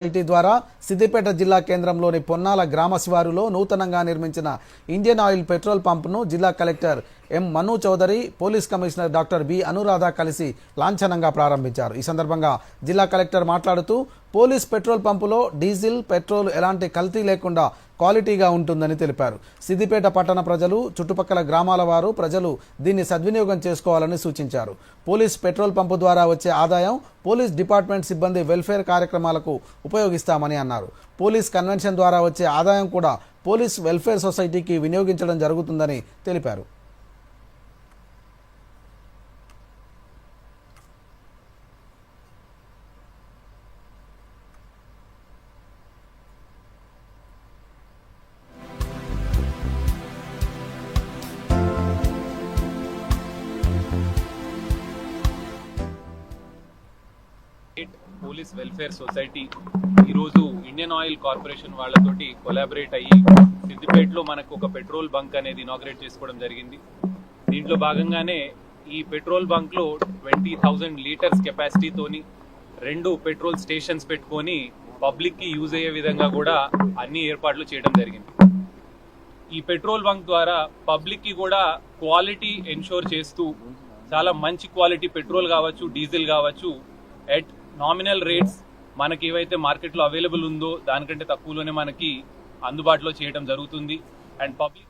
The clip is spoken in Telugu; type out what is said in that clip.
సొసైటీ ద్వారా సిద్దిపేట జిల్లా కేంద్రంలోని పొన్నాల గ్రామ శివారులో నూతనంగా నిర్మించిన ఇండియన్ ఆయిల్ పెట్రోల్ పంప్ను జిల్లా collector M Manu Chaudhary police commissioner doctor B Anuradha కలిసి లాంఛనంగా ప్రారంభించారు. ఈ సందర్భంగా జిల్లా కలెక్టర్ మాట్లాడుతూ పోలీస్ పెట్రోల్ పంపులో డీజిల్ పెట్రోల్ ఎలాంటి కల్తీ లేకుండా క్వాలిటీగా ఉంటుందని తెలిపారు. సిద్దిపేట పట్టణ ప్రజలు చుట్టుపక్కల గ్రామాల వారు ప్రజలు దీన్ని సద్వినియోగం చేసుకోవాలని సూచించారు. పోలీస్ పెట్రోల్ పంపు ద్వారా వచ్చే ఆదాయం పోలీస్ డిపార్ట్మెంట్ సిబ్బంది వెల్ఫేర్ కార్యక్రమాలకు ఉపయోగిస్తామని అన్నారు. పోలీస్ కన్వెన్షన్ ద్వారా వచ్చే ఆదాయం కూడా పోలీస్ వెల్ఫేర్ సొసైటీకి వినియోగించడం జరుగుతుందని తెలిపారు. స్టేట్ పోలీస్ వెల్ఫేర్ సొసైటీ ఈరోజు ఇండియన్ ఆయిల్ కార్పొరేషన్ వాళ్ళతోటి కొలాబరేట్ అయ్యి సిద్దిపేటలో మనకు ఒక పెట్రోల్ బంక్ అనేది ఇనాగ్రేట్ చేసుకోవడం జరిగింది. దీంట్లో భాగంగానే ఈ పెట్రోల్ బంక్లో ట్వంటీ థౌజండ్ లీటర్స్ కెపాసిటీతోని రెండు పెట్రోల్ స్టేషన్స్ పెట్టుకొని పబ్లిక్కి యూజ్ అయ్యే విధంగా కూడా అన్ని ఏర్పాట్లు చేయడం జరిగింది. ఈ పెట్రోల్ బంక్ ద్వారా పబ్లిక్కి కూడా క్వాలిటీ ఎన్షోర్ చేస్తూ చాలా మంచి క్వాలిటీ పెట్రోల్ కావచ్చు డీజిల్ కావచ్చు ఎట్ నామినల్ రేట్స్ మనకి ఏవైతే మార్కెట్లో అవైలబుల్ ఉందో దానికంటే తక్కువలోనే మనకి అందుబాటులో చేయడం జరుగుతుంది. And public